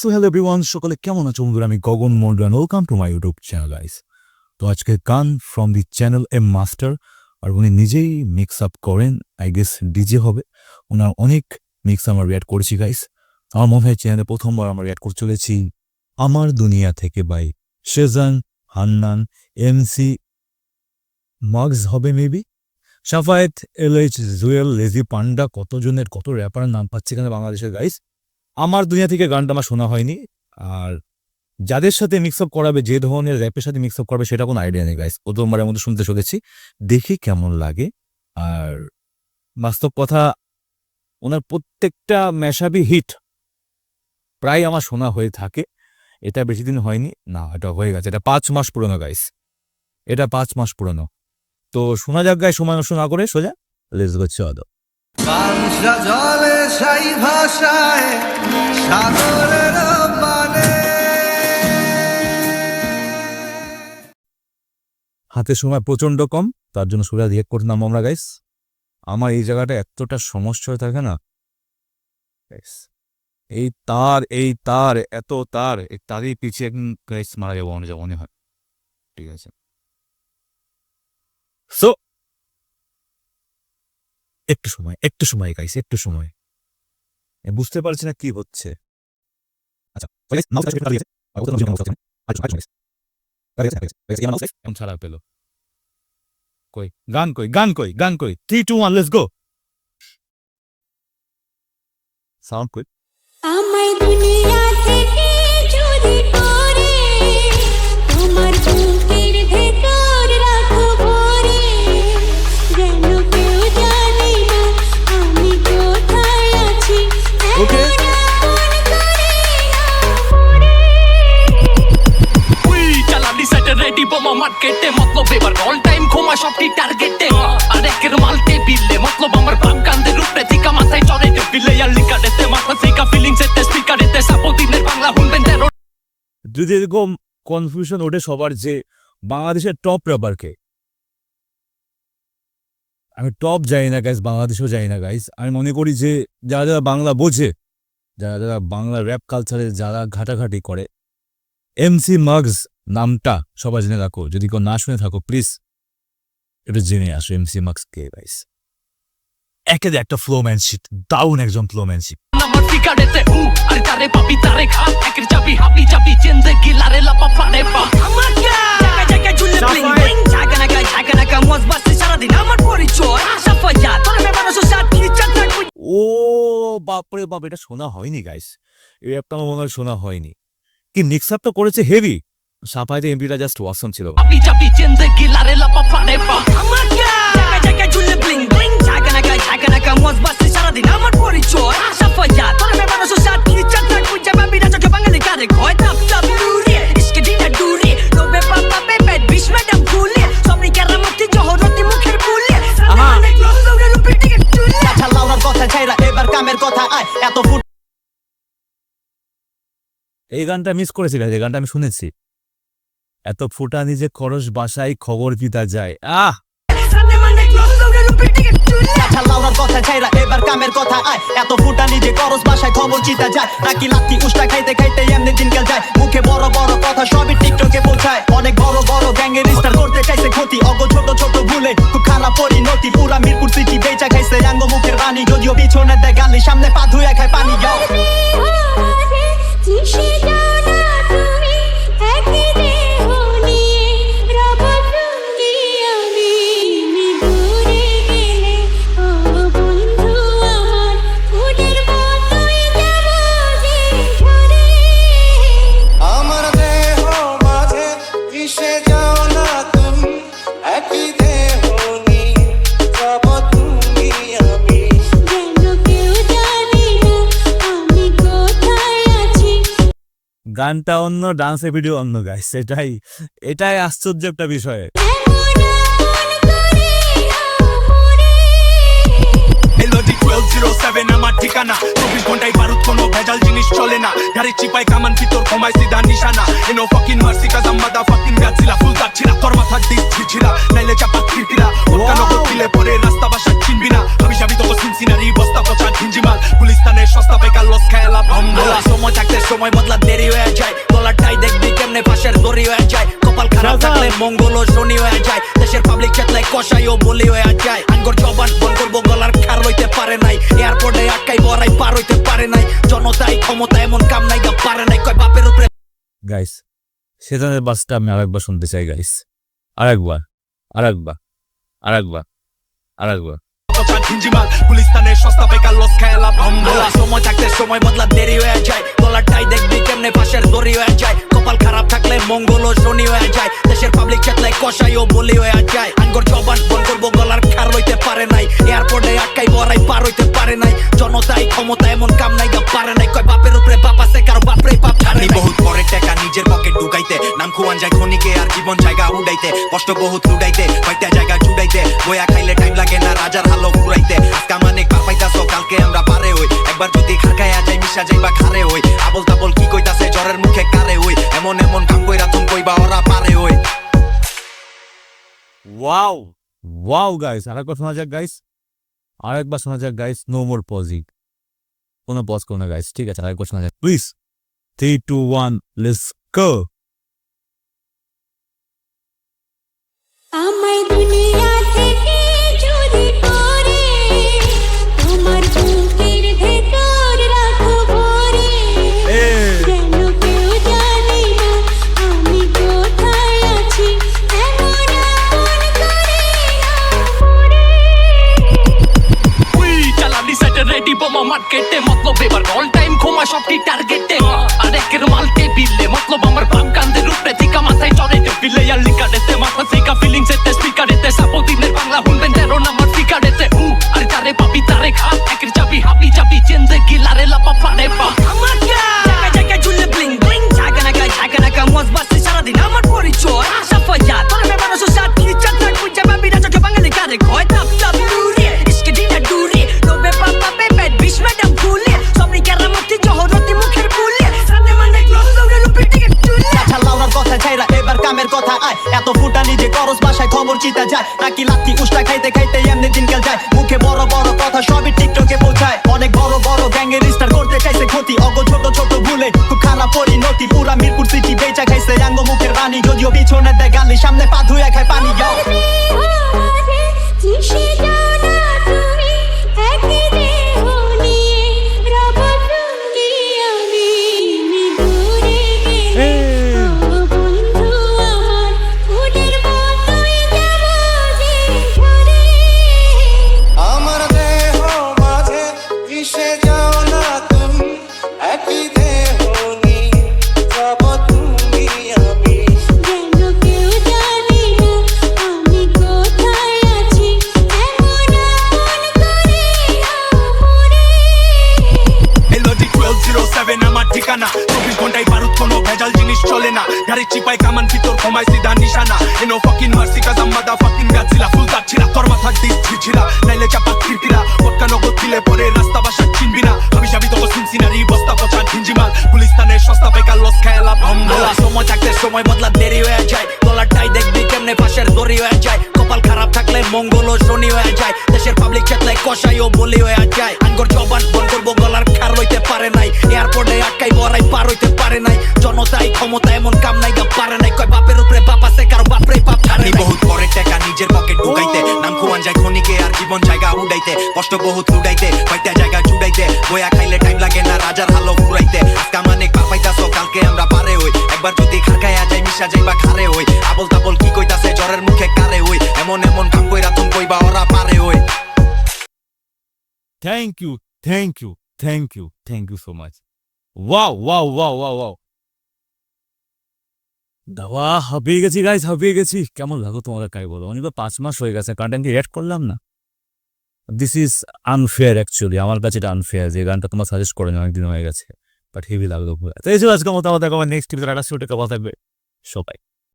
So hello everyone সকলে কেমন আছো বন্ধুরা? আমি Gagan Mandan welcome to my YouTube channel guys তো আজকে গান from the channel M master আর উনি নিজেই মিক্স আপ করেন আই গেস ডিজে হবে। ওনার অনেক মিক্স আমরা রিয়াড করেছি গাইস আমার মনে হয় চ্যানেলে প্রথমবার আমরা রিয়াড করে চলেছি। আমার দুনিয়া থেকে বাই শেজান হান্নান এমসি মাগস হবে maybe Safayet L H Jewel lazy panda কতজনের, কত র্যাপার নাম পাচ্ছে এখানে বাংলাদেশের গাইস আমার দুনিয়া থেকে গানটা আমার শোনা হয়নি, আর যাদের সাথে মিক্স আপ করাবে, যে ধরনের র্যাপের সাথে মিক্স আপ করবে, সেটা কোনো আইডিয়া নেই গাইস প্রথমবারের মধ্যে শুনতে শুনেছি। দেখি কেমন লাগে। আর বাস্তব কথা, ওনার প্রত্যেকটা মেশাবি হিট প্রায় আমার শোনা হয়ে থাকে। এটা বেশি দিন হয়নি। না, এটা হয়ে গেছে। এটা পাঁচ মাস পুরনো গাইস এটা পাঁচ মাস পুরনো। তো শোনা যাক গায়ে সময় নষ্ট না করে সোজা। লেটস গো চলো। সাই ভাষায় সাগরের পানে হাতে সময় প্রচণ্ড কম, তার জন্য সুরা রিয়েক্ট করতাম আমরা গাইস আমার এই জায়গাটা এতটা সমস্যা হয়ে থাকে না। এই তার এই তার, এত তার, এই তারই পিছিয়ে একদিন গাইস মারা যাব মনে যাব, মনে হয়। ঠিক আছে। সো একটু সময় একটু সময় গাইস একটু সময়। বুঝতে পারছি না কি হচ্ছে। আচ্ছা এখন ছাড়া পেল। কই? গান কই? গান কই? গান কই? Three two one let's go sound কই? আমায় দুনিয়া থেকে যদি মতলব এবার অল টাইম সবটি টার্গেটে আর একের মাল টেবিলে মতলব আমার উপরে থিকা মাথায় চড়ে আর মাথা থিকা ফিলিংস এতে স্পিকারেতে সাপোদিনের বাংলা শুনবেন তেরো যদি এরকম কনফিউশন ওঠে সবার যে বাংলাদেশের টপ র্যাপারকে আমি টপ যাই না গাইস বাংলাদেশেও যাই না গাইস আমি মনে করি যে যারা যারা বাংলা বোঝে, যারা যারা বাংলা র্যাপ কালচারে যারা ঘাটাঘাটি করে এমসি মাগস নামটা সবাই জেনে রাখো যদি কেউ না শুনে থাকো প্লিজ এটা জেনে আসো এমসি মাগস কে গাইস একে একটা ফ্লোম্যানশিপ দারুণ একজন ফ্লোম্যানশিপ আমার ফিকারেতে উ আর তারে পাবি তারে খা। একের চাবি হাবি চাবি চেন্দে গিলারে লাপা পারে পা। আমার জায়গা জায়গা ঝুলে ব্লিং ব্লিং ঝাঁকা নাকা ঝাঁকা নাকা মজ বাসে সারাদিন। আমার পরিচয় সাফাইয়া তোর মেবানো সুসাদ কি চাকটা ও বাপরে বাপ এটা শোনা হয়নি গাইস এই অ্যাপটা আমার মনে হয় শোনা হয়নি। কি মিক্স আপটা করেছে হেভি সাফাইতে এমপিটা জাস্ট ওয়াসম ছিল। এই গানটা মিস করেছি guys, এই গানটা আমি শুনেছি। এত ফুটা নিজে খরচ বাসায় খবর পিতা যায়, আহ! এত ফুটা নিজে করস বাসায় খবর যায় নাকি খাইতে খাইতে এমনি যায় বড় বড় কথা সবই টিকটকে অনেক বড় বড় করতে ক্ষতি ছোট ছোট ভুলে পুরা মিরপুর সিটি খাইছে পিছনে দেয় সামনে পা ধুয়ে খায় পানি গানটা অন্য ডান্সের ভিডিও অন্য গাইস এটাই এটাই আশ্চর্য একটা বিষয়। আমরে আমার ঠিকানা। চব্বিশ ঘন্টায় বারুদ কোনো ভেজাল জিনিস চলে না। গাড়ির চিপাই কামান ভিতর কমায় সিধা নিশানা। এনো ফাকিন মারসি কাজাম মাদা ফাকিন গাছিলা ফুল তাচ্ছিলা তোর মাথার দিস ছিছিলা নাইলে চাপা খিরকিরা ওটা নগদ দিলে পরে রাস্তা বাসা চিনবি না। আমি যাবি তো সিনসিনারি বস্তা পচা ঝিঞ্জিমাল পুলিশ তানে সস্তা লস খেলা ভম্বলা সময় থাকতে সময় বদলা দেরি হয়ে যায়। গলাটাই দেখবি কেমনে ফাঁসের দড়ি হয়ে যায়। কপাল খারাপ থাকলে মঙ্গল শনি হয়ে যায়। দেশের পাবলিক চেতলে কষাই ও বলি হয়ে যায়। আঙ্গর জবান বল করব গলার খার লইতে পারে নাই। এয়ারপোর্টে আটকাই বড়াই পার হইতে পারে নাই। জনতাই ক্ষমতা এমন কাম নাই গা পারে নাই। কয় বাপের উপরে গাইস সেজনের বাসটা আমি আরেকবার শুনতে চাই গাইস আরেকবার আরেকবার আরেকবার আরেকবার। পচা ঝিঞ্জিমাল পুলিশ তানে সস্তা বেকার লস খেলা ভম্বলা সময় থাকতে সময় বদলা দেরি হয়ে যায়। গলাটাই দেখবি কেমনে ফাঁসের দড়ি হয়ে যায়। কপাল খারাপ থাকলে মঙ্গল ও শনি হয়ে যায়। দেশের পাবলিক চেতলে কষাই ও বলি হয়ে যায়। আঙ্গর জবান বল করব গলার খার লইতে পারে নাই। এয়ারপোর্টে আটকাই বড়াই পার হইতে পারে নাই। জনতাই ক্ষমতা এমন কাম নাই পারে নাই। কয় বাপের উপরে বাপ আছে কারও বাপরে বাপ নাই। বহুত পরে টাকা নিজের পকেট ঢুকাইতে। নাম খুয়ান যায় খনিকে আর জীবন জায়গা উড়াইতে। কষ্ট বহুত লুডাইতে কয়টা জায়গা জুড়াইতে। বয়া খাইলে টাইম লাগে না রাজার মিশা যাইবা খারে হই আবল তাবল কি কইতাছে? জ্বরের মুখে কারে হই এমন এমন কাম কইরা তুমি কইবা ওরা পারে হই ওয়াও! ওয়াও গাইস আরেকবার শোনা যাক গাইস আরেকবার শোনা যাক গাইস নো মোর পজিং কোনো পজ করো না গাইস ঠিক আছে আরেকবার শোনা যাক। Please three two one let's go আমায় দুনিয়া মার্কেটে মতলব এবার অল টাইম ঘুমা সবটি টার্গেটে আর একের মাল টেবিলে মতলব আমার ভাব কান্দের উপরে থিকা মাথায় চড়ে টেবিলে আর লিকারেতে মাথা থিকা ফিলিংস এতে স্পিকারেতে সাপোদিনের বাংলা হুনবেন তেরো নাম্বার ফিকারেতে উ আর তারে পাবি তারে খা একের চাবি হাবি চাবি চেন্দে গিলারে লাপা পারে পা চাইছে ক্ষতি, অগ ছোট ছোট ভুলে খুব খারাপ পরিণতি। পুরা মিরপুর সিটি বেচা খাইছে রাঙ্গ মুখের রানী, যদিও পিছনে দেয় গালি, সামনে পা ধুয়ে খায় মাথার ছিছিলা নাইলে চাপা খিরকিরা ওটকা নগদ দিলে পরে রাস্তা বাসা চিনবি না। আমি যাবি তো সিনসিনারি বস্তা পচা ঝিঞ্জিমাল পুলিশ তানে সস্তা বেকার লস খেলা ভম্বলা সময় থাকতে সময় বদলা দেরি হয়ে যায়। গলাটাই দেখবি কেমনে ফাঁসের দড়ি হয়ে যায়। কপাল খারাপ থাকলে মঙ্গল ও শনি হয়ে যায়। দেশের পাবলিক চেতলে কষাই ও বলি হয়ে যায়। আঙ্গর জবান বল করব গলার খার লইতে পারে নাই। এয়ারপোর্টে আটকাই বড়াই পার হইতে পারে নাই। জনতাই ক্ষমতা এমন কাম নাই গা পারে নাই। কয় বাপের উপরে বাপ আছে কারও বাপরে বাপ ছাড়ে বহুত পরে টাকা নিজের পকেট ঢুকাইতে। যায় খনিকে আর জীবন জায়গা উড়াইতে, কষ্ট বহুত লুডাইতে কয়টা জায়গা জুড়াইতে, বয়া খাইলে টাইম লাগে না রাজার হালো ফুরাইতে। আজকে মানে পাইতাছো, কালকে আমরা পারে হই। একবার যদি খারকায়া যাই, মিশা যাইবা খারে হই। আবল তাবল কি কইতাছে, জ্বরের মুখে কারে হই। এমন এমন কাম কইরা তুমি কইবা, ওরা পারে হই। Thank you thank you thank you thank you so much wow wow wow wow wow দাওয়া হাবিয়ে গেছি গাইজ হাবিয়ে গেছি। কেমন লাগো তোমাদের কাই বলো? অনেক পাঁচ মাস হয়ে গেছে গানটা রেড করলাম না? দিস ইজ আনফেয়ার অ্যাকচুয়ালি আমার কাছে এটা আনফেয়ার যে গানটা তোমার সাজেস্ট করে অনেকদিন হয়ে গেছে বাট হেভি লাগল তো এই ছিল আজকে মতো, আমাদের নেক্সট টিভিতে একটা শুটে কথা থাকবে। সবাই।